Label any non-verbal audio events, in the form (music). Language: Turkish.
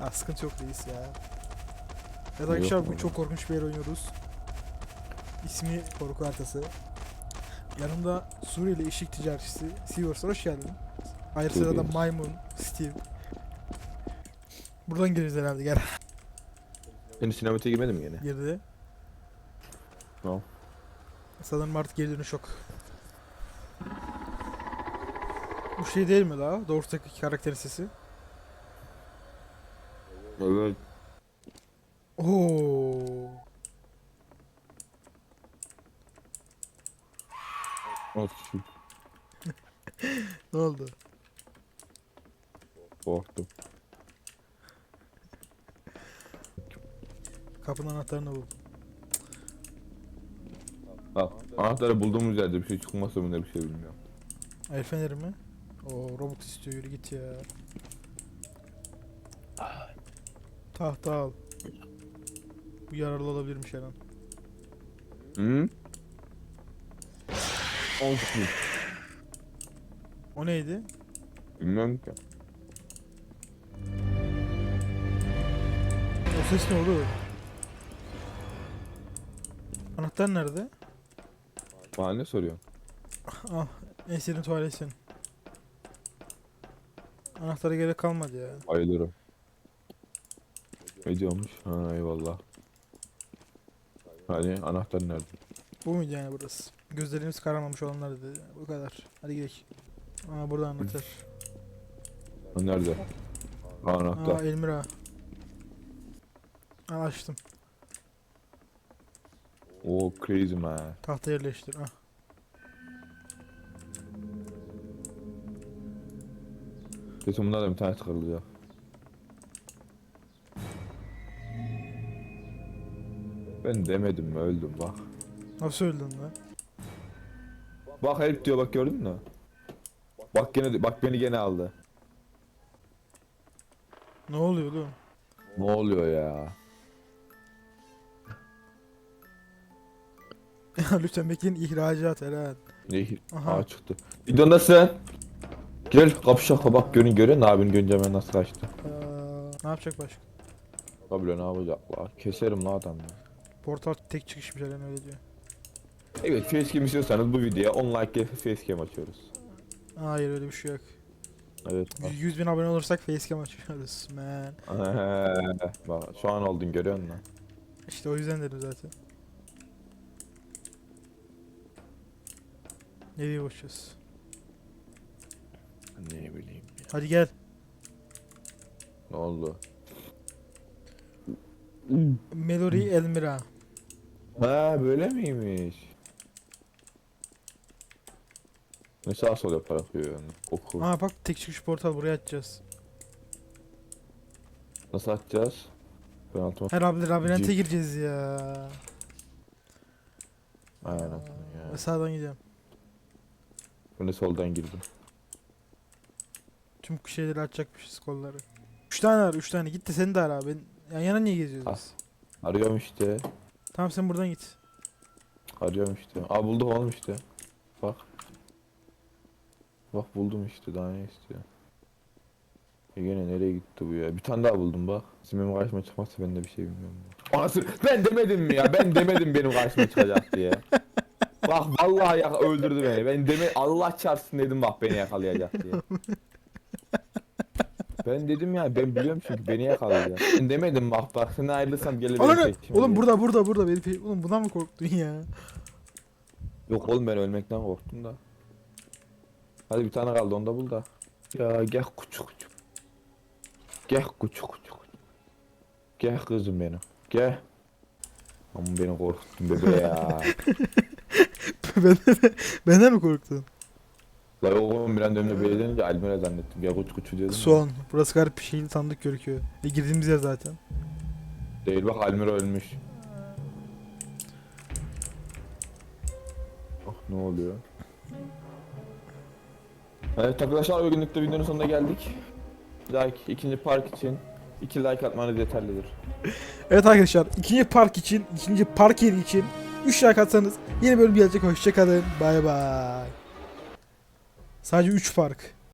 (laughs) Ah sıkıntı yok reis ya. Evet arkadaşlar bugün çok korkunç bir yer oynuyoruz. İsmi korku haritası. Yanımda Suriyeli eşik ticaretçisi Seaverse hoş geldin. Ayrı sırada. Maymun, Steve. Buradan gireriz herhalde gel. Senin sinematiğe girmedin mi gene? Girdi. Tamam. Sanırım artık geri dönüş yok. Bu şey değil mi la? Doğrus'taki karakterin sesi. Evet. Oo. Olsun. (laughs) Ne oldu? Korktum. Kapının anahtarını bul. Al. Anahtarı bulduğumuz yerde bir şey çıkmazsa bunda bir şey bilmiyorum. El feneri mi? Oo Robux istiyor yürü git ya. Tahta al. Bu yararlı olabilirmiş her an. Hı? Olsun. O neydi? Bilmiyorum ki. O ses ne oldu? Anahtar nerede? Bana ne soruyorsun? Ah en sevdiğim tuvaletsin. Anahtara gerek kalmadı ya. Bayılırım. Ne diyormuş? Ha eyvallah. Hani anahtar nerede? Bu muydu yani burası? Gözlerimiz kararmamış olanlar dedi. Bu kadar. Hadi gidelim. Aa burada anahtar. Nerede? Aa anahtar. Elmira. Aa açtım. Oo crazy man. Tahta yerleştir. Ah. Kesin bunlar da bir tane çıkarılacak. Ben demedim mi öldüm bak. Nasıl öldün lan? Bak herif diyor bak gördün mü? Bak gene bak beni gene aldı. Ne oluyor oğlum? Ne oluyor ya? (laughs) Lütfen bekleyin ihracat Eren. Ne? Aha. Aa çıktı. Videondasın. Gel kapışak bak görün görün abin görünce ben nasıl kaçtı. Aa, ne yapacak başka? Kablo ne yapacaklar? Keserim la adamı. Portal tek çıkışmış Eren öyle diyor. Evet facecam istiyorsanız bu videoya 10 like gelip facecam açıyoruz. Hayır öyle bir şey yok. Evet. bak. 100 bin abone olursak facecam açıyoruz (laughs) man. (laughs) bak şu an oldun görüyor musun? İşte o yüzden dedim zaten. Nereye boşuz? Ne bileyim. Hadi gel. Ne oldu? Melody Elmira. Ha böyle miymiş? Ne sağa sola yaparak yani. Oku. Aa bak tek çıkış portal buraya açacağız. Nasıl atacağız? Ben altıma... Her abi labirente gireceğiz ya. Aynen ya. Sağdan gidiyorum. Ben de soldan girdim. Tüm şeyleri açacakmışız kolları. 3 tane var 3 tane. Git de seni de ara. Ben yan yana niye geziyoruz Ah. biz? Arıyorum işte. Tamam sen buradan git. Arıyorum işte. Aa buldum oğlum işte. Bak. Bak buldum işte daha ne istiyor. E gene nereye gitti bu ya? Bir tane daha buldum bak. Şimdi benim karşıma çıkmazsa ben de bir şey bilmiyorum. Anasını ben demedim mi ya? Ben demedim benim karşıma çıkacak diye. Bak vallahi ya öldürdü beni. Ben deme Allah çarpsın dedim bak beni yakalayacak diye. Ben dedim ya ben biliyorum çünkü beni yakalayacak. Ben demedim bak bak sen ayrılırsam gelir Oğlum, beni peşime oğlum burada burada burada benim pe- Oğlum bundan mı korktun ya? Yok oğlum ben ölmekten korktum da. Hadi bir tane kaldı onu da bul da. Ya gel kuçu kuçu. Gel kuçu kuçu. Gel kızım benim. Gel. Ama beni korkuttun bebe ya. (laughs) benden, de- benden mi korktun? La oğlum bir an dönüp böyle denince Almira zannettim. Gel kuçu kuçu dedim. Son. Burası garip bir şeyli tanıdık gözüküyor. E girdiğimiz yer zaten. Değil bak Almira ölmüş. Oh ne oluyor? Evet arkadaşlar bugünlük de videonun sonuna geldik. Like ikinci park için 2 like atmanız yeterlidir. (laughs) Evet arkadaşlar ikinci park için, ikinci park yeri için 3 like atsanız yeni bölüm gelecek. Hoşçakalın. Bay bay. Sadece 3 park.